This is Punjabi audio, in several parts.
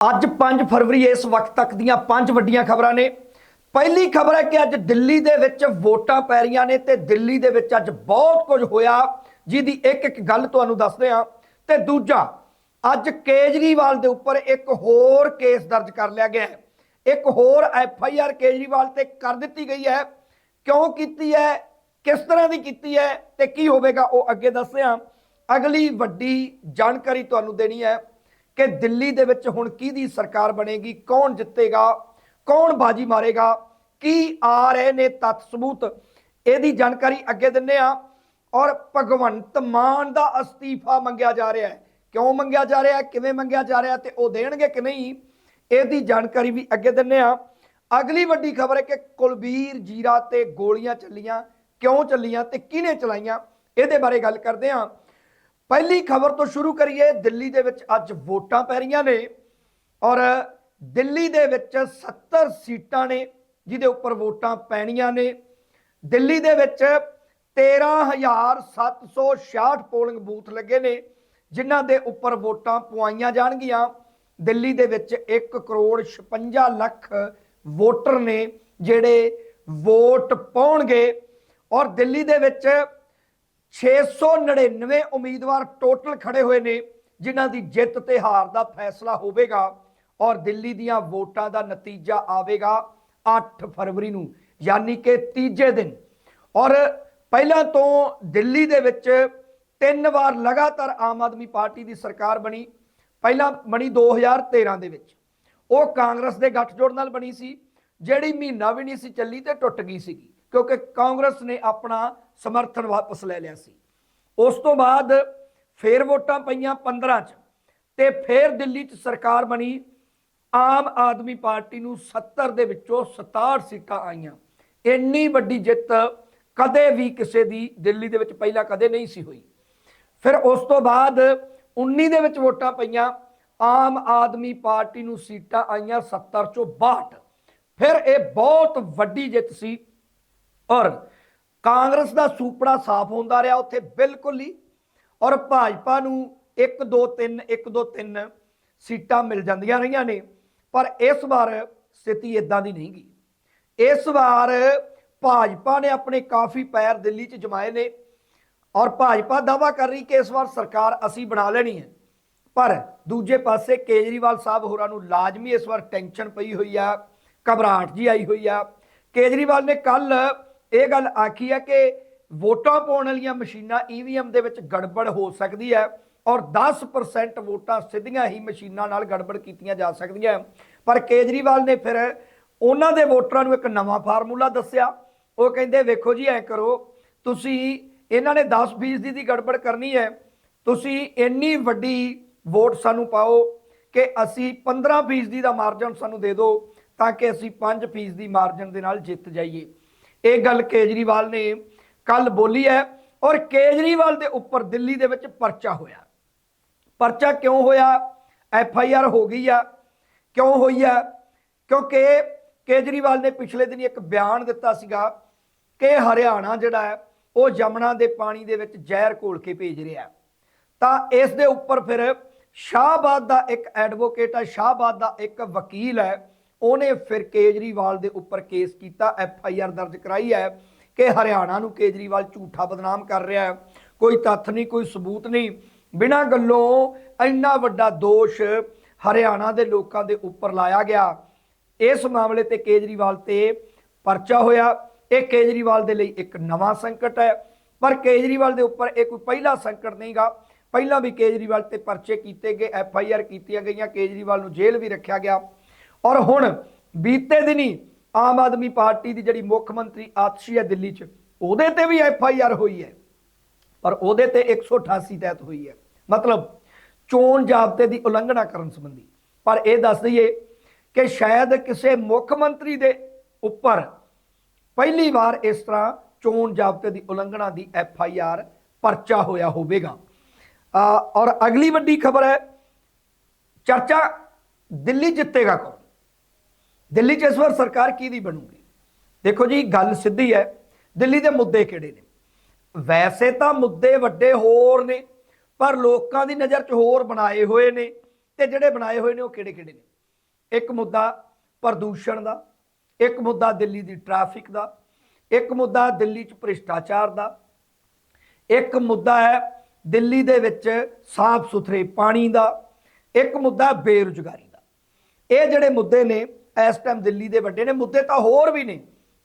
ਅੱਜ 5 ਫਰਵਰੀ, ਇਸ ਵਕਤ ਤੱਕ ਦੀਆਂ ਪੰਜ ਵੱਡੀਆਂ ਖਬਰਾਂ ਨੇ। ਪਹਿਲੀ ਖਬਰ ਹੈ ਕਿ ਅੱਜ ਦਿੱਲੀ ਦੇ ਵਿੱਚ ਵੋਟਾਂ ਪੈ ਰਹੀਆਂ ਨੇ ਤੇ ਦਿੱਲੀ ਦੇ ਵਿੱਚ ਅੱਜ ਬਹੁਤ ਕੁਝ ਹੋਇਆ। ਜਿਹਦੀ ਇੱਕ ਇੱਕ ਗੱਲ ਤੁਹਾਨੂੰ ਦੱਸਦੇ ਹਾਂ। ਤੇ ਦੂਜਾ, ਅੱਜ ਕੇਜਰੀਵਾਲ ਦੇ ਉੱਪਰ ਇੱਕ ਹੋਰ ਕੇਸ ਦਰਜ ਕਰ ਲਿਆ ਗਿਆ ਹੈ। ਇੱਕ ਹੋਰ ਐਫ ਆਈ ਆਰ ਕੇਜਰੀਵਾਲ ਤੇ ਕਰ ਦਿੱਤੀ ਗਈ ਹੈ। ਕਿਉਂ ਕੀਤੀ ਹੈ? ਕਿਸ ਤਰ੍ਹਾਂ ਦੀ ਕੀਤੀ ਹੈ? ਤੇ ਕੀ ਹੋਵੇਗਾ? ਉਹ ਅੱਗੇ ਦੱਸਦੇ ਹਾਂ। ਅਗਲੀ ਵੱਡੀ ਜਾਣਕਾਰੀ ਤੁਹਾਨੂੰ ਦੇਣੀ ਹੈ। ਕਿ ਦਿੱਲੀ ਦੇ ਵਿੱਚ ਹੁਣ ਕਿਹਦੀ ਸਰਕਾਰ ਬਣੇਗੀ, ਕੌਣ ਜਿੱਤੇਗਾ, ਕੌਣ ਬਾਜੀ ਮਾਰੇਗਾ, ਕੀ ਆ ਰਹੇ ਨੇ ਤੱਥ ਸਬੂਤ ਇਹਦੀ ਜਾਣਕਾਰੀ ਅੱਗੇ ਦਿੰਨੇ ਆ। ਔਰ ਭਗਵੰਤ ਮਾਨ ਦਾ ਅਸਤੀਫਾ ਮੰਗਿਆ ਜਾ ਰਿਹਾ ਹੈ। ਕਿਉਂ ਮੰਗਿਆ ਜਾ ਰਿਹਾ ਹੈ? ਕਿਵੇਂ ਮੰਗਿਆ ਜਾ ਰਿਹਾ ਤੇ ਉਹ ਦੇਣਗੇ ਕਿ ਨਹੀਂ? ਇਹਦੀ ਜਾਣਕਾਰੀ ਵੀ ਅੱਗੇ ਦਿੰਨੇ ਆ। ਅਗਲੀ ਵੱਡੀ ਖਬਰ ਹੈ ਕਿ ਕੁਲਬੀਰ ਜੀਰਾ ਤੇ ਗੋਲੀਆਂ ਚੱਲੀਆਂ। ਕਿਉਂ ਚੱਲੀਆਂ ਤੇ ਕਿਹਨੇ ਚਲਾਈਆਂ? ਇਹਦੇ ਬਾਰੇ ਗੱਲ ਕਰਦੇ ਹਾਂ ਪਹਿਲੀ ਖਬਰ ਤੋਂ ਸ਼ੁਰੂ ਕਰੀਏ। ਦਿੱਲੀ ਦੇ ਵਿੱਚ ਅੱਜ ਵੋਟਾਂ ਪੈ ਰਹੀਆਂ ਨੇ ਔਰ ਦਿੱਲੀ ਦੇ ਵਿੱਚ 70 ਸੀਟਾਂ ਨੇ ਜਿਹਦੇ ਉੱਪਰ ਵੋਟਾਂ ਪੈਣੀਆਂ ਨੇ। ਦਿੱਲੀ ਦੇ ਵਿੱਚ 13766 ਪੋਲਿੰਗ ਬੂਥ ਲੱਗੇ ਨੇ, ਜਿਨ੍ਹਾਂ ਦੇ ਉੱਪਰ ਵੋਟਾਂ ਪਵਾਈਆਂ ਜਾਣਗੀਆਂ। ਦਿੱਲੀ ਦੇ ਵਿੱਚ 1 ਕਰੋੜ 56 ਲੱਖ ਵੋਟਰ ਨੇ ਜਿਹੜੇ ਵੋਟ ਪਾਉਣਗੇ। ਔਰ ਦਿੱਲੀ ਦੇ ਵਿੱਚ 699 ਉਮੀਦਵਾਰ ਟੋਟਲ ਖੜੇ ਹੋਏ ਨੇ, ਜਿਨ੍ਹਾਂ ਦੀ ਜਿੱਤ ਤੇ ਹਾਰ ਦਾ ਫੈਸਲਾ ਹੋਵੇਗਾ ਔਰ ਦਿੱਲੀ ਦੀਆਂ ਵੋਟਾਂ ਦਾ ਨਤੀਜਾ ਆਵੇਗਾ 8 ਫਰਵਰੀ ਨੂੰ, ਯਾਨੀ ਕਿ ਤੀਜੇ ਦਿਨ। ਔਰ ਪਹਿਲਾਂ ਤੋਂ ਦਿੱਲੀ ਦੇ ਵਿੱਚ ਤਿੰਨ ਵਾਰ ਲਗਾਤਾਰ ਆਮ ਆਦਮੀ ਪਾਰਟੀ ਦੀ ਸਰਕਾਰ ਬਣੀ, ਪਹਿਲਾਂ ਬਣੀ 2013 ਦੇ ਵਿੱਚ। ਉਹ ਕਾਂਗਰਸ ਦੇ ਗੱਠਜੋੜ ਨਾਲ ਬਣੀ ਸੀ, ਜਿਹੜੀ ਮਹੀਨਾ ਵੀ ਨਹੀਂ ਸੀ ਚੱਲੀ ਤੇ ਟੁੱਟ ਗਈ ਸੀਗੀ। ਕਿਉਂਕਿ ਕਾਂਗਰਸ ਨੇ ਆਪਣਾ ਸਮਰਥਨ ਵਾਪਸ ਲੈ ਲਿਆ ਸੀ। ਉਸ ਤੋਂ ਬਾਅਦ ਫੇਰ ਵੋਟਾਂ ਪਈਆਂ 15 ਚ ਤੇ ਫੇਰ ਦਿੱਲੀ 'ਚ ਸਰਕਾਰ ਬਣੀ। ਆਮ ਆਦਮੀ ਪਾਰਟੀ ਨੂੰ 70 ਦੇ ਵਿੱਚੋਂ 67 ਸੀਟਾਂ ਆਈਆਂ। ਇੰਨੀ ਵੱਡੀ ਜਿੱਤ ਕਦੇ ਵੀ ਕਿਸੇ ਦੀ ਦਿੱਲੀ ਦੇ ਵਿੱਚ ਪਹਿਲਾਂ ਕਦੇ ਨਹੀਂ ਸੀ ਹੋਈ। ਫਿਰ ਉਸ ਤੋਂ ਬਾਅਦ 19 ਦੇ ਵਿੱਚ ਵੋਟਾਂ ਪਈਆਂ। ਆਮ ਆਦਮੀ ਪਾਰਟੀ ਨੂੰ ਸੀਟਾਂ ਆਈਆਂ 70 ਚੋਂ 62 ਫਿਰ ਇਹ ਬਹੁਤ ਵੱਡੀ ਜਿੱਤ ਸੀ। ਔਰ ਕਾਂਗਰਸ ਦਾ ਸੂਪੜਾ ਸਾਫ਼ ਹੁੰਦਾ ਰਿਹਾ ਉੱਥੇ ਬਿਲਕੁਲ ਹੀ, ਔਰ ਭਾਜਪਾ ਨੂੰ 1 2 3 1 2 3 ਸੀਟਾਂ ਮਿਲ ਜਾਂਦੀਆਂ ਰਹੀਆਂ ਨੇ, ਪਰ ਇਸ ਵਾਰ ਸਥਿਤੀ ਇਦਾਂ ਦੀ ਨਹੀਂ ਗਈ। ਇਸ ਵਾਰ ਭਾਜਪਾ ਨੇ ਆਪਣੇ ਕਾਫੀ ਪੈਰ ਦਿੱਲੀ 'ਚ ਜਮਾਏ ਨੇ, ਔਰ ਭਾਜਪਾ ਦਾਵਾ ਕਰ ਰਹੀ ਕਿ ਇਸ ਵਾਰ ਸਰਕਾਰ ਅਸੀਂ ਬਣਾ ਲੈਣੀ ਹੈ। ਪਰ ਦੂਜੇ ਪਾਸੇ ਕੇਜਰੀਵਾਲ ਸਾਹਿਬ ਹੋਰਾਂ ਨੂੰ ਲਾਜ਼ਮੀ ਇਸ ਵਾਰ ਟੈਨਸ਼ਨ ਪਈ ਹੋਈ ਆ, ਘਬਰਾਹਟ ਜੀ ਆਈ ਹੋਈ ਆ। ਕੇਜਰੀਵਾਲ ਨੇ ਕੱਲ ਇਹ ਗੱਲ ਆਖੀ ਹੈ ਕਿ ਵੋਟਾਂ ਪਾਉਣ ਵਾਲੀਆਂ ਮਸ਼ੀਨਾਂ ਈਵੀਐਮ ਦੇ ਵਿੱਚ ਗੜਬੜ ਹੋ ਸਕਦੀ ਹੈ ਔਰ 10% ਵੋਟਾਂ ਸਿੱਧੀਆਂ ਹੀ ਮਸ਼ੀਨਾਂ ਨਾਲ ਗੜਬੜ ਕੀਤੀਆਂ ਜਾ ਸਕਦੀਆਂ ਪਰ ਕੇਜਰੀਵਾਲ ਨੇ ਫਿਰ ਉਹਨਾਂ ਦੇ ਵੋਟਰਾਂ ਨੂੰ ਇੱਕ ਨਵਾਂ ਫਾਰਮੂਲਾ ਦੱਸਿਆ। ਉਹ ਕਹਿੰਦੇ, ਵੇਖੋ ਜੀ, ਐ ਕਰੋ। ਤੁਸੀਂ ਇਹਨਾਂ ਨੇ 10% ਦੀ ਗੜਬੜ ਕਰਨੀ ਹੈ। ਤੁਸੀਂ ਇੰਨੀ ਵੱਡੀ ਵੋਟ ਸਾਨੂੰ ਪਾਓ ਕਿ ਅਸੀਂ 15% ਦਾ ਮਾਰਜਨ ਸਾਨੂੰ ਦੇ ਦਿਓ ਤਾਂ ਕਿ ਅਸੀਂ 5% ਦੀ ਮਾਰਜਨ ਦੇ ਨਾਲ ਜਿੱਤ ਜਾਈਏ। ਇਹ ਗੱਲ ਕੇਜਰੀਵਾਲ ਨੇ ਕੱਲ ਬੋਲੀ ਹੈ ਔਰ ਕੇਜਰੀਵਾਲ ਦੇ ਉੱਪਰ ਦਿੱਲੀ ਦੇ ਵਿੱਚ ਪਰਚਾ ਹੋਇਆ। ਪਰਚਾ ਕਿਉਂ ਹੋਇਆ? ਐਫ ਆਈ ਆਰ ਹੋ ਗਈ ਆ। ਕਿਉਂ ਹੋਈ ਆ? ਕਿਉਂਕਿ ਕੇਜਰੀਵਾਲ ਨੇ ਪਿਛਲੇ ਦਿਨੀ ਇੱਕ ਬਿਆਨ ਦਿੱਤਾ ਸੀਗਾ ਕਿ ਹਰਿਆਣਾ ਜਿਹੜਾ ਹੈ, ਉਹ ਜਮਨਾ ਦੇ ਪਾਣੀ ਦੇ ਵਿੱਚ ਜ਼ਹਿਰ ਘੋਲ ਕੇ ਭੇਜ ਰਿਹਾ। ਤਾਂ ਇਸ ਦੇ ਉੱਪਰ ਫਿਰ ਸ਼ਾਹਬਾਦ ਦਾ ਇੱਕ ਐਡਵੋਕੇਟ ਹੈ ਸ਼ਾਹਬਾਦ ਦਾ ਇੱਕ ਵਕੀਲ ਹੈ ਉਹਨੇ ਫਿਰ ਕੇਜਰੀਵਾਲ ਦੇ ਉੱਪਰ ਕੇਸ ਕੀਤਾ, ਐਫ ਆਈ ਆਰ ਦਰਜ ਕਰਾਈ ਹੈ ਕਿ ਹਰਿਆਣਾ ਨੂੰ ਕੇਜਰੀਵਾਲ ਝੂਠਾ ਬਦਨਾਮ ਕਰ ਰਿਹਾ ਹੈ। ਕੋਈ ਤੱਥ ਨਹੀਂ, ਕੋਈ ਸਬੂਤ ਨਹੀਂ। ਬਿਨਾਂ ਗੱਲੋਂ ਇੰਨਾ ਵੱਡਾ ਦੋਸ਼ ਹਰਿਆਣਾ ਦੇ ਲੋਕਾਂ ਦੇ ਉੱਪਰ ਲਾਇਆ ਗਿਆ। ਇਸ ਮਾਮਲੇ ਤੇ ਕੇਜਰੀਵਾਲ ਤੇ ਪਰਚਾ ਹੋਇਆ। ਇਹ ਕੇਜਰੀਵਾਲ ਦੇ ਲਈ ਇੱਕ ਨਵਾਂ ਸੰਕਟ ਹੈ। ਪਰ ਕੇਜਰੀਵਾਲ ਦੇ ਉੱਪਰ ਇਹ ਕੋਈ ਪਹਿਲਾ ਸੰਕਟ ਨਹੀਂਗਾ। ਪਹਿਲਾਂ ਵੀ ਕੇਜਰੀਵਾਲ ਤੇ ਪਰਚੇ ਕੀਤੇ ਗਏ, ਐਫ ਆਈ ਆਰ ਕੀਤੀਆਂ ਗਈਆਂ, ਕੇਜਰੀਵਾਲ ਨੂੰ ਜੇਲ੍ਹ ਵੀ ਰੱਖਿਆ ਗਿਆ। ਔਰ ਹੁਣ ਬੀਤੇ ਦਿਨੀ ਆਮ ਆਦਮੀ ਪਾਰਟੀ ਦੀ ਜਿਹੜੀ ਮੁੱਖ ਮੰਤਰੀ ਆਤਸ਼ੀ ਹੈ ਦਿੱਲੀ 'ਚ, ਉਹਦੇ ਤੇ ਵੀ ਐਫ ਆਈ ਆਰ ਹੋਈ ਹੈ। ਪਰ ਉਹਦੇ ਤੇ 188 ਤਹਿਤ ਹੋਈ ਹੈ। ਮਤਲਬ ਚੋਣ ਜਾਬਤੇ ਦੀ ਉਲੰਘਣਾ ਕਰਨ ਸੰਬੰਧੀ। ਪਰ ਇਹ ਦੱਸ ਦਈਏ ਕਿ ਸ਼ਾਇਦ ਕਿਸੇ ਮੁੱਖ ਮੰਤਰੀ ਦੇ ਉੱਪਰ ਪਹਿਲੀ ਵਾਰ ਇਸ ਤਰ੍ਹਾਂ ਚੋਣ ਜਾਬਤੇ ਦੀ ਉਲੰਘਣਾ ਦੀ ਐਫ ਆਈ ਆਰ ਪਰਚਾ ਹੋਇਆ ਹੋਵੇਗਾ। ਔਰ ਅਗਲੀ ਵੱਡੀ ਖਬਰ ਹੈ, ਚਰਚਾ ਦਿੱਲੀ ਜਿੱਤੇਗਾ ਕੌਣ? ਦਿੱਲੀ 'ਚ ਇਸ ਵਾਰ ਸਰਕਾਰ ਕਿਹਦੀ ਬਣੂਗੀ? ਦੇਖੋ ਜੀ, ਗੱਲ ਸਿੱਧੀ ਹੈ, ਦਿੱਲੀ ਦੇ ਮੁੱਦੇ ਕਿਹੜੇ ਨੇ? ਵੈਸੇ ਤਾਂ ਮੁੱਦੇ ਵੱਡੇ ਹੋਰ ਨੇ, ਪਰ ਲੋਕਾਂ ਦੀ ਨਜ਼ਰ 'ਚ ਹੋਰ ਬਣਾਏ ਹੋਏ ਨੇ, ਤੇ ਜਿਹੜੇ ਬਣਾਏ ਹੋਏ ਨੇ ਉਹ ਕਿਹੜੇ ਕਿਹੜੇ ਨੇ? ਇੱਕ ਮੁੱਦਾ ਪ੍ਰਦੂਸ਼ਣ ਦਾ, ਇੱਕ ਮੁੱਦਾ ਦਿੱਲੀ ਦੀ ਟ੍ਰੈਫਿਕ ਦਾ, ਇੱਕ ਮੁੱਦਾ ਦਿੱਲੀ 'ਚ ਭ੍ਰਿਸ਼ਟਾਚਾਰ ਦਾ, ਇੱਕ ਮੁੱਦਾ ਹੈ ਦਿੱਲੀ ਦੇ ਵਿੱਚ ਸਾਫ਼ ਸੁਥਰੇ ਪਾਣੀ ਦਾ, ਇੱਕ ਮੁੱਦਾ ਬੇਰੁਜ਼ਗਾਰੀ ਦਾ। ਇਹ ਜਿਹੜੇ ਮੁੱਦੇ ਨੇ ਇਸ ਟਾਈਮ ਦਿੱਲੀ ਦੇ ਵੱਡੇ ਨੇ, ਮੁੱਦੇ ਤਾਂ ਹੋਰ ਵੀ ਨੇ,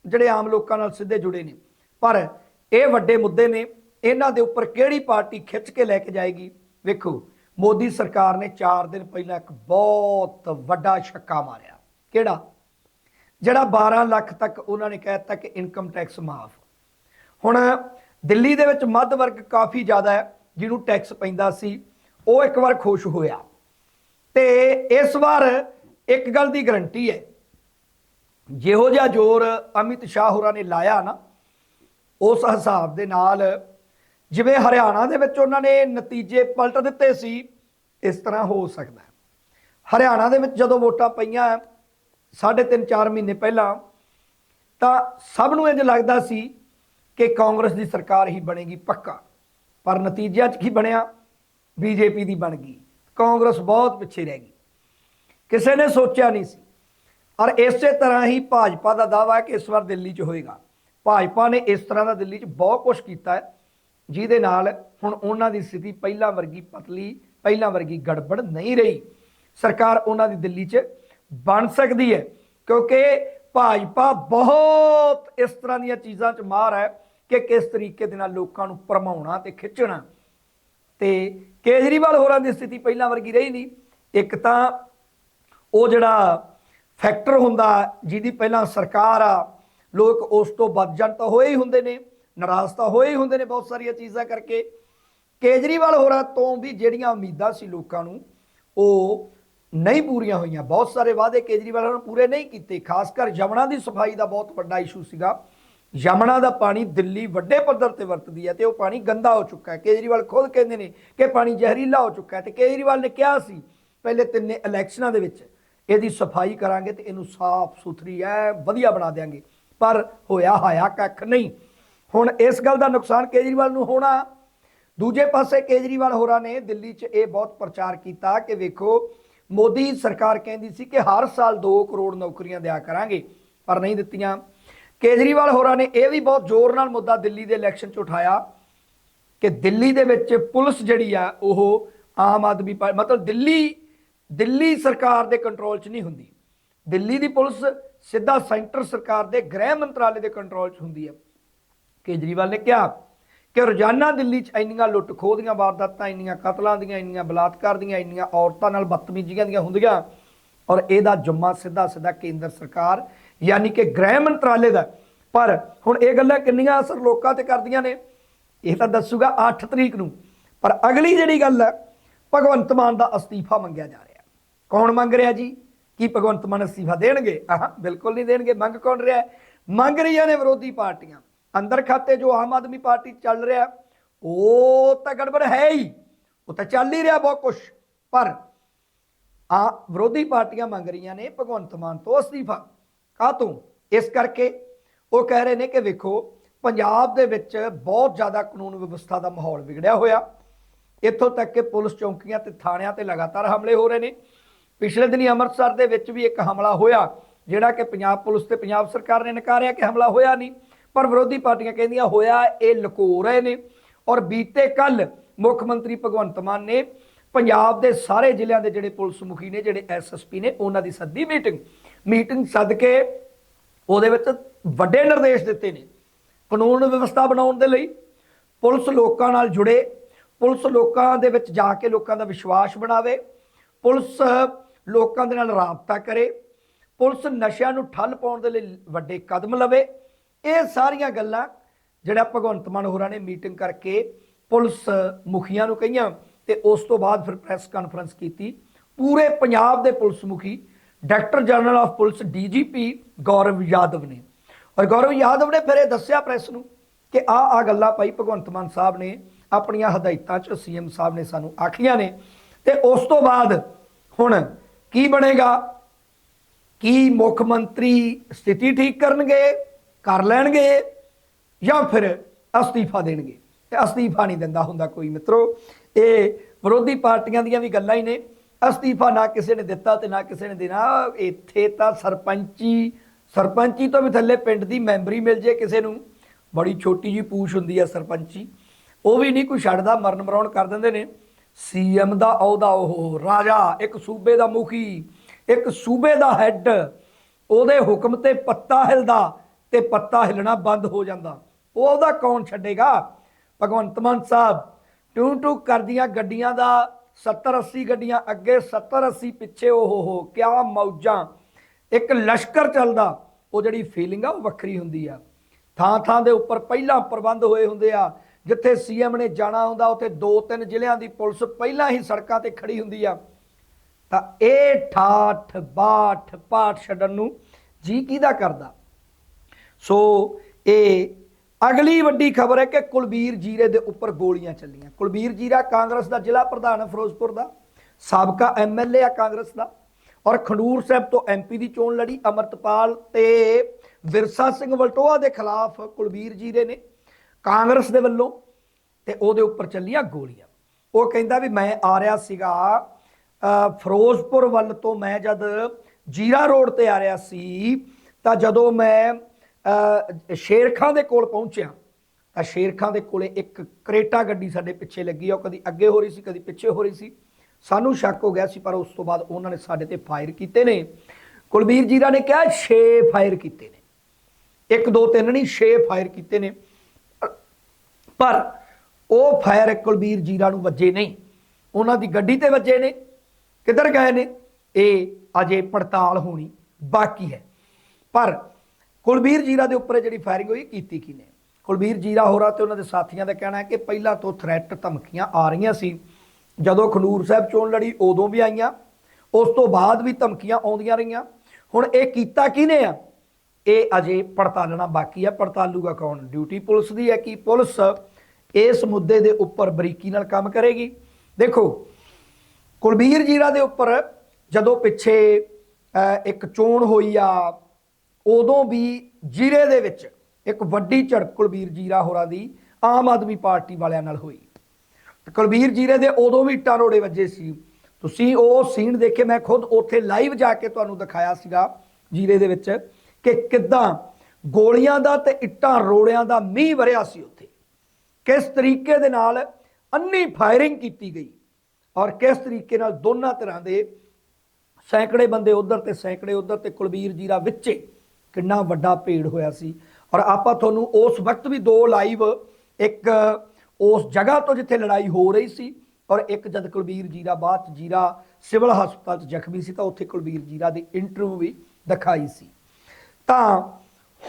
ਜਿਹੜੇ ਆਮ ਲੋਕਾਂ ਨਾਲ ਸਿੱਧੇ ਜੁੜੇ ਨੇ। ਪਰ ਇਹ ਵੱਡੇ ਮੁੱਦੇ ਨੇ, ਇਹਨਾਂ ਦੇ ਉੱਪਰ ਕਿਹੜੀ ਪਾਰਟੀ ਖਿੱਚ ਕੇ ਲੈ ਕੇ ਜਾਏਗੀ? ਵੇਖੋ, ਮੋਦੀ ਸਰਕਾਰ ਨੇ 4 ਦਿਨ ਪਹਿਲਾਂ ਇੱਕ ਬਹੁਤ ਵੱਡਾ ਛੱਕਾ ਮਾਰਿਆ। ਕਿਹੜਾ? ਜਿਹੜਾ 12 ਲੱਖ ਤੱਕ ਉਹਨਾਂ ਨੇ ਕਹਿ ਦਿੱਤਾ ਕਿ ਇਨਕਮ ਟੈਕਸ ਮਾਫ। ਹੁਣ ਦਿੱਲੀ ਦੇ ਵਿੱਚ ਮੱਧ ਵਰਗ ਕਾਫੀ ਜ਼ਿਆਦਾ ਹੈ, ਜਿਹਨੂੰ ਟੈਕਸ ਪੈਂਦਾ ਸੀ, ਉਹ ਇੱਕ ਵਾਰ ਖੁਸ਼ ਹੋਇਆ। ਤੇ ਇਸ ਵਾਰ ਇੱਕ ਗੱਲ ਦੀ ਗਰੰਟੀ ਹੈ। ਜਿਹੋ ਜਿਹਾ ਜ਼ੋਰ ਅਮਿਤ ਸ਼ਾਹ ਹੋਰਾਂ ਨੇ ਲਾਇਆ ਨਾ, ਉਸ ਹਿਸਾਬ ਦੇ ਨਾਲ ਜਿਵੇਂ ਹਰਿਆਣਾ ਦੇ ਵਿੱਚ ਉਹਨਾਂ ਨੇ ਨਤੀਜੇ ਪਲਟ ਦਿੱਤੇ ਸੀ, ਇਸ ਤਰ੍ਹਾਂ ਹੋ ਸਕਦਾ ਹਰਿਆਣਾ ਦੇ ਵਿੱਚ ਜਦੋਂ ਵੋਟਾਂ ਪਈਆਂ ਸਾਢੇ ਤਿੰਨ 4 ਮਹੀਨੇ ਪਹਿਲਾਂ, ਤਾਂ ਸਭ ਨੂੰ ਇੰਜ ਲੱਗਦਾ ਸੀ ਕਿ ਕਾਂਗਰਸ ਦੀ ਸਰਕਾਰ ਹੀ ਬਣੇਗੀ ਪੱਕਾ, ਪਰ ਨਤੀਜਿਆਂ 'ਚ ਕੀ ਬਣਿਆ? ਬੀਜੇਪੀ ਦੀ ਬਣ ਗਈ। ਕਾਂਗਰਸ ਬਹੁਤ ਪਿੱਛੇ ਰਹਿ ਗਈ। ਕਿਸੇ ਨੇ ਸੋਚਿਆ ਨਹੀਂ ਸੀ। ਔਰ ਇਸੇ ਤਰ੍ਹਾਂ ਹੀ ਭਾਜਪਾ ਦਾ ਦਾਵਾ ਹੈ ਕਿ ਇਸ ਵਾਰ ਦਿੱਲੀ 'ਚ ਹੋਏਗਾ। ਭਾਜਪਾ ਨੇ ਇਸ ਤਰ੍ਹਾਂ ਦਾ ਦਿੱਲੀ 'ਚ ਬਹੁਤ ਕੁਝ ਕੀਤਾ ਹੈ, ਜਿਹਦੇ ਨਾਲ ਹੁਣ ਉਹਨਾਂ ਦੀ ਸਥਿਤੀ ਪਹਿਲਾਂ ਵਰਗੀ ਪਤਲੀ, ਪਹਿਲਾਂ ਵਰਗੀ ਗੜਬੜ ਨਹੀਂ ਰਹੀ। ਸਰਕਾਰ ਉਹਨਾਂ ਦੀ ਦਿੱਲੀ 'ਚ ਬਣ ਸਕਦੀ ਹੈ, ਕਿਉਂਕਿ ਭਾਜਪਾ ਬਹੁਤ ਇਸ ਤਰ੍ਹਾਂ ਦੀਆਂ ਚੀਜ਼ਾਂ 'ਚ ਮਾਰ ਹੈ ਕਿ ਕਿਸ ਤਰੀਕੇ ਦੇ ਨਾਲ ਲੋਕਾਂ ਨੂੰ ਭਰਮਾਉਣਾ ਤੇ ਖਿੱਚਣਾ। ਤੇ ਕੇਜਰੀਵਾਲ ਹੋਰਾਂ ਦੀ ਸਥਿਤੀ ਪਹਿਲਾਂ ਵਰਗੀ ਰਹੀ ਨਹੀਂ। ਇੱਕ ਤਾਂ ਉਹ ਜਿਹੜਾ ਫੈਕਟਰ ਹੁੰਦਾ, ਜਿਹਦੀ ਪਹਿਲਾਂ ਸਰਕਾਰ ਆ, ਲੋਕ ਉਸ ਤੋਂ ਵੱਧ ਜਾਣ ਤਾਂ ਹੋਏ ਹੀ ਹੁੰਦੇ ਨੇ, ਨਾਰਾਜ਼ ਤਾਂ ਹੋਏ ਹੀ ਹੁੰਦੇ ਨੇ ਬਹੁਤ ਸਾਰੀਆਂ ਚੀਜ਼ਾਂ ਕਰਕੇ। ਕੇਜਰੀਵਾਲ ਹੋਰਾਂ ਤੋਂ ਵੀ ਜਿਹੜੀਆਂ ਉਮੀਦਾਂ ਸੀ ਲੋਕਾਂ ਨੂੰ, ਉਹ ਨਹੀਂ ਪੂਰੀਆਂ ਹੋਈਆਂ। ਬਹੁਤ ਸਾਰੇ ਵਾਅਦੇ ਕੇਜਰੀਵਾਲ ਹੋਰਾਂ ਨੇ ਪੂਰੇ ਨਹੀਂ ਕੀਤੇ, ਖਾਸ ਕਰ ਯਮਨਾ ਦੀ ਸਫ਼ਾਈ ਦਾ ਬਹੁਤ ਵੱਡਾ ਇਸ਼ੂ ਸੀਗਾ। ਯਮਨਾ ਦਾ ਪਾਣੀ ਦਿੱਲੀ ਵੱਡੇ ਪੱਧਰ ਤੇ ਵਰਤਦੀ ਹੈ ਤੇ ਉਹ ਪਾਣੀ ਗੰਦਾ ਹੋ ਚੁੱਕਾ ਹੈ। ਕੇਜਰੀਵਾਲ ਖੁਦ ਕਹਿੰਦੇ ਨੇ ਕਿ ਪਾਣੀ ਜ਼ਹਿਰੀਲਾ ਹੋ ਚੁੱਕਾ ਹੈ ਤੇ ਕੇਜਰੀਵਾਲ ਨੇ ਕਿਹਾ ਸੀ, ਪਹਿਲੇ ਤਿੰਨੇ ਇਲੈਕਸ਼ਨਾਂ ਦੇ ਵਿੱਚ ਇਹਦੀ ਸਫ਼ਾਈ ਕਰਾਂਗੇ ਤੇ ਇਹਨੂੰ ਸਾਫ਼ ਸੁਥਰੀ ਐ, ਵਧੀਆ ਬਣਾ ਦੇਾਂਗੇ ਪਰ ਹੋਇਆ ਹਾਇਆ ਕੱਖ ਨਹੀਂ। ਹੁਣ ਇਸ ਗੱਲ ਦਾ ਨੁਕਸਾਨ ਕੇਜਰੀਵਾਲ ਨੂੰ ਹੋਣਾ। ਦੂਜੇ ਪਾਸੇ ਕੇਜਰੀਵਾਲ ਹੋਰਾਂ ਨੇ ਦਿੱਲੀ 'ਚ ਇਹ ਬਹੁਤ ਪ੍ਰਚਾਰ ਕੀਤਾ ਕਿ ਵੇਖੋ, ਮੋਦੀ ਸਰਕਾਰ ਕਹਿੰਦੀ ਸੀ ਕਿ ਹਰ ਸਾਲ 2 ਕਰੋੜ ਨੌਕਰੀਆਂ ਦਿਆ ਕਰਾਂਗੇ, ਪਰ ਨਹੀਂ ਦਿੱਤੀਆਂ। ਕੇਜਰੀਵਾਲ ਹੋਰਾਂ ਨੇ ਇਹ ਵੀ ਬਹੁਤ ਜ਼ੋਰ ਨਾਲ ਮੁੱਦਾ ਦਿੱਲੀ ਦੇ ਇਲੈਕਸ਼ਨ 'ਚ ਉਠਾਇਆ ਕਿ ਦਿੱਲੀ ਦੇ ਵਿੱਚ ਪੁਲਿਸ ਜਿਹੜੀ ਆ, ਉਹ ਆਮ ਆਦਮੀ ਪਾਰਟੀ ਮਤਲਬ ਦਿੱਲੀ ਦਿੱਲੀ ਸਰਕਾਰ ਦੇ ਕੰਟਰੋਲ 'ਚ ਨਹੀਂ ਹੁੰਦੀ। ਦਿੱਲੀ ਦੀ ਪੁਲਿਸ ਸਿੱਧਾ ਸੈਂਟਰ ਸਰਕਾਰ ਦੇ ਗ੍ਰਹਿ ਮੰਤਰਾਲੇ ਦੇ ਕੰਟਰੋਲ 'ਚ ਹੁੰਦੀ ਹੈ। ਕੇਜਰੀਵਾਲ ਨੇ ਕਿਹਾ ਕਿ ਰੋਜ਼ਾਨਾ ਦਿੱਲੀ 'ਚ ਇੰਨੀਆਂ ਲੁੱਟ ਖੋਹ ਦੀਆਂ ਵਾਰਦਾਤਾਂ, ਇੰਨੀਆਂ ਕਤਲਾਂ ਦੀਆਂ, ਇੰਨੀਆਂ ਬਲਾਤਕਾਰ ਦੀਆਂ, ਇੰਨੀਆਂ ਔਰਤਾਂ ਨਾਲ ਬਦਤਮੀਜ਼ੀਆਂ ਦੀਆਂ ਹੁੰਦੀਆਂ ਔਰ ਇਹਦਾ ਜੁੰਮਾ ਸਿੱਧਾ ਸਿੱਧਾ ਕੇਂਦਰ ਸਰਕਾਰ ਯਾਨੀ ਕਿ ਗ੍ਰਹਿ ਮੰਤਰਾਲੇ ਦਾ। ਪਰ ਹੁਣ ਇਹ ਗੱਲਾਂ ਕਿੰਨੀਆਂ ਅਸਰ ਲੋਕਾਂ ਤੇ ਕਰਦੀਆਂ ਨੇ, ਇਹ ਤਾਂ ਦੱਸੂਗਾ 8 ਤਰੀਕ ਨੂੰ। ਪਰ ਅਗਲੀ ਜਿਹੜੀ ਗੱਲ ਹੈ, ਭਗਵੰਤ ਮਾਨ ਦਾ ਅਸਤੀਫਾ ਮੰਗਿਆ ਜਾ ਰਿਹਾ ਕੌਣ ਮੰਗ ਰਿਹਾ ਜੀ? ਕੀ ਭਗਵੰਤ ਮਾਨ ਅਸਤੀਫਾ ਦੇਣਗੇ? ਆਹ, ਬਿਲਕੁਲ ਨਹੀਂ ਦੇਣਗੇ। ਮੰਗ ਕੌਣ ਰਿਹਾ? ਮੰਗ ਰਹੀਆਂ ਨੇ ਵਿਰੋਧੀ ਪਾਰਟੀਆਂ। ਅੰਦਰ ਖਾਤੇ ਜੋ ਆਮ ਆਦਮੀ ਪਾਰਟੀ ਚੱਲ ਰਿਹਾ, ਉਹ ਤਾਂ ਗੜਬੜ ਹੈ ਹੀ। ਉਹ ਤਾਂ ਚੱਲ ਹੀ ਰਿਹਾ ਬਹੁਤ ਕੁਝ ਪਰ ਆ ਵਿਰੋਧੀ ਪਾਰਟੀਆਂ ਮੰਗ ਰਹੀਆਂ ਨੇ ਭਗਵੰਤ ਮਾਨ ਤੋਂ ਅਸਤੀਫਾ। ਕਾਹਤੋਂ ਇਸ ਕਰਕੇ ਉਹ ਕਹਿ ਰਹੇ ਨੇ ਕਿ ਵੇਖੋ, ਪੰਜਾਬ ਦੇ ਵਿੱਚ ਬਹੁਤ ਜ਼ਿਆਦਾ ਕਾਨੂੰਨ ਵਿਵਸਥਾ ਦਾ ਮਾਹੌਲ ਵਿਗੜਿਆ ਹੋਇਆ। ਇੱਥੋਂ ਤੱਕ ਕਿ ਪੁਲਿਸ ਚੌਂਕੀਆਂ ਤੇ ਥਾਣਿਆਂ ਤੇ ਲਗਾਤਾਰ ਹਮਲੇ ਹੋ ਰਹੇ ਨੇ। ਪਿਛਲੇ ਦਿਨੀ ਅੰਮ੍ਰਿਤਸਰ ਦੇ ਵਿੱਚ ਵੀ ਇੱਕ ਹਮਲਾ ਹੋਇਆ, ਜਿਹੜਾ ਕਿ ਪੰਜਾਬ ਪੁਲਿਸ ਤੇ ਪੰਜਾਬ ਸਰਕਾਰ ਨੇ ਨਕਾਰਿਆ ਕਿ ਹਮਲਾ ਹੋਇਆ ਨਹੀਂ, ਪਰ ਵਿਰੋਧੀ ਪਾਰਟੀਆਂ ਕਹਿੰਦੀਆਂ ਹੋਇਆ ਇਹ ਲਕੋ ਰਹੇ ਨੇ ਔਰ ਬੀਤੇ ਕੱਲ ਮੁੱਖ ਮੰਤਰੀ ਭਗਵੰਤ ਮਾਨ ਨੇ ਪੰਜਾਬ ਦੇ ਸਾਰੇ ਜ਼ਿਲ੍ਹਿਆਂ ਦੇ ਜਿਹੜੇ ਪੁਲਿਸ ਮੁਖੀ ਨੇ, ਜਿਹੜੇ ਐਸਐਸਪੀ ਨੇ, ਉਹਨਾਂ ਦੀ ਸੱਦੀ ਮੀਟਿੰਗ ਮੀਟਿੰਗ ਸੱਦ ਕੇ ਉਹਦੇ ਵਿੱਚ ਵੱਡੇ ਨਿਰਦੇਸ਼ ਦਿੱਤੇ ਨੇ। ਕਾਨੂੰਨ ਵਿਵਸਥਾ ਬਣਾਉਣ ਦੇ ਲਈ ਪੁਲਿਸ ਲੋਕਾਂ ਨਾਲ ਜੁੜੇ, ਪੁਲਿਸ ਲੋਕਾਂ ਦੇ ਵਿੱਚ ਜਾ ਕੇ ਲੋਕਾਂ ਦਾ ਵਿਸ਼ਵਾਸ ਬਣਾਵੇ, ਪੁਲਿਸ ਲੋਕਾਂ ਦੇ ਨਾਲ ਰਾਬਤਾ ਕਰੇ, ਪੁਲਿਸ ਨਸ਼ਿਆਂ ਨੂੰ ਠੱਲ ਪਾਉਣ ਦੇ ਲਈ ਵੱਡੇ ਕਦਮ ਲਵੇ। ਇਹ ਸਾਰੀਆਂ ਗੱਲਾਂ ਜਿਹੜਾ ਭਗਵੰਤ ਮਾਨ ਹੋਰਾਂ ਨੇ ਮੀਟਿੰਗ ਕਰਕੇ ਪੁਲਿਸ ਮੁਖੀਆਂ ਨੂੰ ਕਹੀਆਂ ਤੇ ਉਸ ਤੋਂ ਬਾਅਦ ਫਿਰ ਪ੍ਰੈਸ ਕਾਨਫਰੰਸ ਕੀਤੀ। ਪੂਰੇ ਪੰਜਾਬ ਦੇ ਪੁਲਿਸ ਮੁਖੀ director general of police DGP Gaurav Yadav ਨੇ। ਔਰ ਗੌਰਵ ਯਾਦਵ ਨੇ ਫਿਰ ਇਹ ਦੱਸਿਆ ਪ੍ਰੈਸ ਨੂੰ ਕਿ ਆ ਆ ਗੱਲਾਂ ਭਾਈ ਭਗਵੰਤ ਮਾਨ ਸਾਹਿਬ ਨੇ ਆਪਣੀਆਂ ਹਦਾਇਤਾਂ 'ਚ ਸੀਐਮ ਸਾਹਿਬ ਨੇ ਸਾਨੂੰ ਆਖੀਆਂ ਨੇ ਤੇ ਉਸ ਤੋਂ ਬਾਅਦ ਹੁਣ ਕੀ ਬਣੇਗਾ? ਕੀ ਮੁੱਖ ਮੰਤਰੀ ਸਥਿਤੀ ਠੀਕ ਕਰਨਗੇ, ਕਰ ਲੈਣਗੇ ਜਾਂ ਫਿਰ ਅਸਤੀਫਾ ਦੇਣਗੇ? ਤੇ ਅਸਤੀਫਾ ਨਹੀਂ ਦਿੰਦਾ ਹੁੰਦਾ ਕੋਈ ਮਿੱਤਰੋ। ਇਹ ਵਿਰੋਧੀ ਪਾਰਟੀਆਂ ਦੀਆਂ ਵੀ ਗੱਲਾਂ ਹੀ ਨੇ। ਅਸਤੀਫਾ ਨਾ ਕਿਸੇ ਨੇ ਦਿੱਤਾ ਤੇ ਨਾ ਕਿਸੇ ਨੇ ਦੇਣਾ। ਇੱਥੇ ਤਾਂ ਸਰਪੰਚੀ ਸਰਪੰਚੀ ਤੋਂ ਵੀ ਥੱਲੇ ਪਿੰਡ ਦੀ ਮੈਂਬਰੀ ਮਿਲ ਜੇ ਕਿਸੇ ਨੂੰ। ਬੜੀ ਛੋਟੀ ਜੀ ਪੂਛ ਹੁੰਦੀ ਆ ਸਰਪੰਚੀ। ਉਹ ਵੀ ਨਹੀਂ ਕੋਈ ਛੱਡਦਾ, ਮਰਨ ਮਰਾਉਣ ਕਰ ਦਿੰਦੇ ਨੇ। ਸੀਐਮ ਦਾ ਅਹੁਦਾ ਉਹ, ਰਾਜਾ, ਇੱਕ ਸੂਬੇ ਦਾ ਮੁਖੀ, ਇੱਕ ਸੂਬੇ ਦਾ ਹੈੱਡ, ਉਹਦੇ ਹੁਕਮ ਤੇ ਪੱਤਾ ਹਿਲਦਾ ਤੇ ਪੱਤਾ ਹਿਲਣਾ ਬੰਦ ਹੋ ਜਾਂਦਾ। ਉਹ ਉਹਦਾ ਕੌਣ ਛੱਡੇਗਾ? ਭਗਵੰਤ ਮਾਨ ਸਾਹਿਬ, ਟੂ ਟੂ ਕਰਦੀਆਂ ਗੱਡੀਆਂ ਦਾ 70 80 ਗੱਡੀਆਂ ਅੱਗੇ 70 80 ਪਿੱਛੇ ਉਹ ਹੋ ਕਿਆ ਮੌਜਾਂ। ਇੱਕ ਲਸ਼ਕਰ ਚੱਲਦਾ, ਉਹ ਜਿਹੜੀ ਫੀਲਿੰਗ ਆ ਉਹ ਵੱਖਰੀ ਹੁੰਦੀ ਆ। ਥਾਂ ਥਾਂ ਦੇ ਉੱਪਰ ਪਹਿਲਾਂ ਪ੍ਰਬੰਧ ਹੋਏ ਹੁੰਦੇ ਆ ਜਿੱਥੇ ਸੀਐਮ ਨੇ ਜਾਣਾ ਹੁੰਦਾ, ਉੱਥੇ ਦੋ ਤਿੰਨ ਜ਼ਿਲ੍ਹਿਆਂ ਦੀ ਪੁਲਿਸ ਪਹਿਲਾਂ ਹੀ ਸੜਕਾਂ ਤੇ ਖੜੀ ਹੁੰਦੀ ਆ। ਤਾਂ ਇਹ ਠਾਠ, ਬਾਠ, ਪਾਠ ਛੱਡਣ ਨੂੰ ਜੀ ਕਿਹਦਾ ਕਰਦਾ? ਸੋ ਇਹ ਅਗਲੀ ਵੱਡੀ ਖਬਰ ਹੈ ਕਿ ਕੁਲਬੀਰ ਜੀਰੇ ਦੇ ਉੱਪਰ ਗੋਲੀਆਂ ਚੱਲੀਆਂ। ਕੁਲਬੀਰ ਜੀਰਾ ਕਾਂਗਰਸ ਦਾ ਜ਼ਿਲ੍ਹਾ ਪ੍ਰਧਾਨ ਹੈ ਫਿਰੋਜ਼ਪੁਰ ਦਾ। ਸਾਬਕਾ ਐਮਐਲਏ ਆ ਕਾਂਗਰਸ ਦਾ। ਔਰ ਖਡੂਰ ਸਾਹਿਬ ਤੋਂ ਐਮਪੀ ਦੀ ਚੋਣ ਲੜੀ ਅਮਰਤਪਾਲ ਤੇ ਵਿਰਸਾ ਸਿੰਘ ਵਲਟੋਆ ਦੇ ਖਿਲਾਫ ਕੁਲਬੀਰ ਜੀਰੇ ਨੇ। ਕਾਂਗਰਸ ਦੇ ਵੱਲੋਂ ਤੇ ਉਹਦੇ ਉੱਪਰ ਚੱਲੀਆਂ ਗੋਲੀਆਂ। ਉਹ ਕਹਿੰਦਾ ਵੀ ਮੈਂ ਆ ਰਿਹਾ ਸੀਗਾ ਫਿਰੋਜ਼ਪੁਰ ਵੱਲ ਤੋਂ ਮੈਂ ਜਦ ਜੀਰਾ ਰੋਡ ਤੇ ਆ ਰਿਹਾ ਸੀ, ਤਾਂ ਜਦੋਂ ਮੈਂ ਸ਼ੇਰਖਾਂ ਦੇ ਕੋਲ ਪਹੁੰਚਿਆ, ਤਾਂ ਸ਼ੇਰਖਾਂ ਦੇ ਕੋਲੇ ਇੱਕ ਕਰੇਟਾ ਗੱਡੀ ਸਾਡੇ ਪਿੱਛੇ ਲੱਗੀ ਆ। ਉਹ ਕਦੀ ਅੱਗੇ ਹੋ ਰਹੀ ਸੀ, ਕਦੀ ਪਿੱਛੇ ਹੋ ਰਹੀ ਸੀ। ਸਾਨੂੰ ਸ਼ੱਕ ਹੋ ਗਿਆ ਸੀ, ਪਰ ਉਸ ਤੋਂ ਬਾਅਦ ਉਹਨਾਂ ਨੇ ਸਾਡੇ ਤੇ ਫਾਇਰ ਕੀਤੇ ਨੇ। ਕੁਲਬੀਰ ਜੀਰਾ ਨੇ ਕਿਹਾ 6 ਫਾਇਰ ਕੀਤੇ ਨੇ। ਇੱਕ, ਦੋ, ਤਿੰਨ ਨਹੀਂ 6 ਫਾਇਰ ਕੀਤੇ ਨੇ। ਪਰ ਉਹ ਫਾਇਰ ਕੁਲਬੀਰ ਜੀਰਾ ਨੂੰ ਵੱਜੇ ਨਹੀਂ। ਉਹਨਾਂ ਦੀ ਗੱਡੀ ਤੇ ਵੱਜੇ ਨੇ। ਕਿੱਧਰ ਗਏ ਨੇ? ਇਹ ਅਜੇ ਪੜਤਾਲ ਹੋਣੀ ਬਾਕੀ ਹੈ। ਪਰ ਕੁਲਬੀਰ ਜੀਰਾ ਦੇ ਉੱਪਰ ਜਿਹੜੀ ਫਾਇਰਿੰਗ ਹੋਈ, ਕੀਤੀ ਕਿਨੇ ਕੁਲਬੀਰ ਜੀਰਾ ਹੋਰਾਂ ਤੇ ਉਹਨਾਂ ਦੇ ਸਾਥੀਆਂ ਦਾ ਕਹਿਣਾ ਹੈ ਕਿ ਪਹਿਲਾਂ ਤੋਂ ਥ੍ਰੈਟ ਧਮਕੀਆਂ ਆ ਰਹੀਆਂ ਸੀ। ਜਦੋਂ ਖਨੂਰ ਸਾਹਿਬ ਚੋਣ ਲੜੀ, ਉਦੋਂ ਵੀ ਆਈਆਂ। ਉਸ ਤੋਂ ਬਾਅਦ ਵੀ ਧਮਕੀਆਂ ਆਉਂਦੀਆਂ ਰਹੀਆਂ। ਹੁਣ ਇਹ ਕੀਤਾ ਕਿਨੇ ਆ? ਇਹ ਅਜੇ ਪੜਤਾਲਣਾ ਬਾਕੀ ਹੈ ਪੜਤਾਲੂਗਾ ਕੌਣ? ਡਿਊਟੀ ਪੁਲਿਸ ਦੀ ਹੈ ਕਿ? ਪੁਲਿਸ ਇਸ ਮੁੱਦੇ ਦੇ ਉੱਪਰ ਬਰੀਕੀ ਨਾਲ ਕੰਮ ਕਰੇਗੀ। ਦੇਖੋ, ਕੁਲਬੀਰ ਜੀਰਾ ਦੇ ਉੱਪਰ ਜਦੋਂ ਪਿੱਛੇ ਇੱਕ ਚੋਣ ਹੋਈ ਆ, ਉਦੋਂ ਵੀ ਜੀਰੇ ਦੇ ਵਿੱਚ ਇੱਕ ਵੱਡੀ ਝੜਪ ਕੁਲਬੀਰ ਜੀਰਾ ਹੋਰਾਂ ਦੀ ਆਮ ਆਦਮੀ ਪਾਰਟੀ ਵਾਲਿਆਂ ਨਾਲ ਹੋਈ। ਕੁਲਬੀਰ ਜੀਰੇ ਦੇ ਉਦੋਂ ਵੀ ਇੱਟਾਂ ਰੋੜੇ ਵੱਜੇ ਸੀ। ਤੁਸੀਂ ਉਹ ਸੀਨ ਦੇਖੇ, ਮੈਂ ਖੁਦ ਉੱਥੇ ਲਾਈਵ ਜਾ ਕੇ ਤੁਹਾਨੂੰ ਦਿਖਾਇਆ ਸੀਗਾ ਜੀਰੇ ਦੇ ਵਿੱਚ। ਕਿ ਕਿੱਦਾਂ ਗੋਲੀਆਂ ਦਾ ਤੇ ਇੱਟਾਂ ਰੋੜਿਆਂ ਦਾ ਮੀਂਹ ਵਰਿਆ ਸੀ ਉੱਥੇ। ਕਿਸ ਤਰੀਕੇ ਦੇ ਨਾਲ ਅੰਨੀ ਫਾਇਰਿੰਗ ਕੀਤੀ ਗਈ ਔਰ ਕਿਸ ਤਰੀਕੇ ਨਾਲ ਦੋਨਾਂ ਤਰ੍ਹਾਂ ਦੇ ਸੈਂਕੜੇ ਬੰਦੇ ਉਧਰ ਤੇ ਸੈਂਕੜੇ ਉਧਰ ਤੇ ਕੁਲਬੀਰ ਜੀਰਾ ਵਿੱਚੇ ਕਿੰਨਾ ਵੱਡਾ ਭੇੜ ਹੋਇਆ ਸੀ। ਔਰ ਆਪਾਂ ਤੁਹਾਨੂੰ ਉਸ ਵਕਤ ਵੀ ਦੋ ਲਾਈਵ ਇੱਕ ਉਸ ਜਗ੍ਹਾ ਤੋਂ ਜਿੱਥੇ ਲੜਾਈ ਹੋ ਰਹੀ ਸੀ ਔਰ ਇੱਕ ਜਦ ਕੁਲਬੀਰ ਜੀਰਾ ਬਾਅਦ 'ਚ ਜੀਰਾ ਸਿਵਲ ਹਸਪਤਾਲ 'ਚ ਜ਼ਖਮੀ ਸੀ ਤਾਂ ਉੱਥੇ ਕੁਲਬੀਰ ਜੀਰਾ ਦੀ ਇੰਟਰਵਿਊ ਵੀ ਦਿਖਾਈ ਸੀ। ਤਾਂ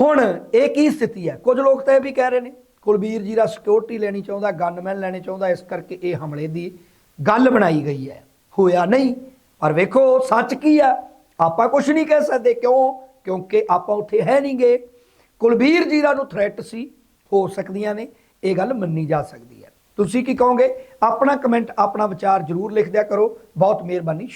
ਹੁਣ ਇਹ ਕੀ ਸਥਿਤੀ ਹੈ? ਕੁਝ ਲੋਕ ਤਾਂ ਇਹ ਵੀ ਕਹਿ ਰਹੇ ਨੇ, ਕੁਲਬੀਰ ਜੀਰਾ ਸਿਕਿਉਰਿਟੀ ਲੈਣੀ ਚਾਹੁੰਦਾ ਗਨਮੈਨ ਲੈਣੇ ਚਾਹੁੰਦਾ, ਇਸ ਕਰਕੇ ਇਹ ਹਮਲੇ ਦੀ ਗੱਲ ਬਣਾਈ ਗਈ ਹੈ। ਹੋਇਆ ਨਹੀਂ, ਪਰ ਵੇਖੋ, ਸੱਚ ਕੀ ਆ? ਆਪਾਂ ਕੁਝ ਨਹੀਂ ਕਹਿ ਸਕਦੇ। ਕਿਉਂ? ਕਿਉਂਕਿ ਆਪਾਂ ਉੱਥੇ ਹੈ ਨਹੀਂ ਗਏ ਕੁਲਬੀਰ ਜੀਰਾ ਨੂੰ ਥ੍ਰੈਟ ਸੀ, ਹੋ ਸਕਦੀਆਂ ਨੇ, ਇਹ ਗੱਲ ਮੰਨੀ ਜਾ ਸਕਦੀ ਹੈ। ਤੁਸੀਂ ਕੀ ਕਹੋਗੇ? ਆਪਣਾ ਕਮੈਂਟ ਆਪਣਾ ਵਿਚਾਰ ਜਰੂਰ ਲਿਖ ਦਿਆ ਕਰੋ। ਬਹੁਤ ਮਿਹਰਬਾਨੀ।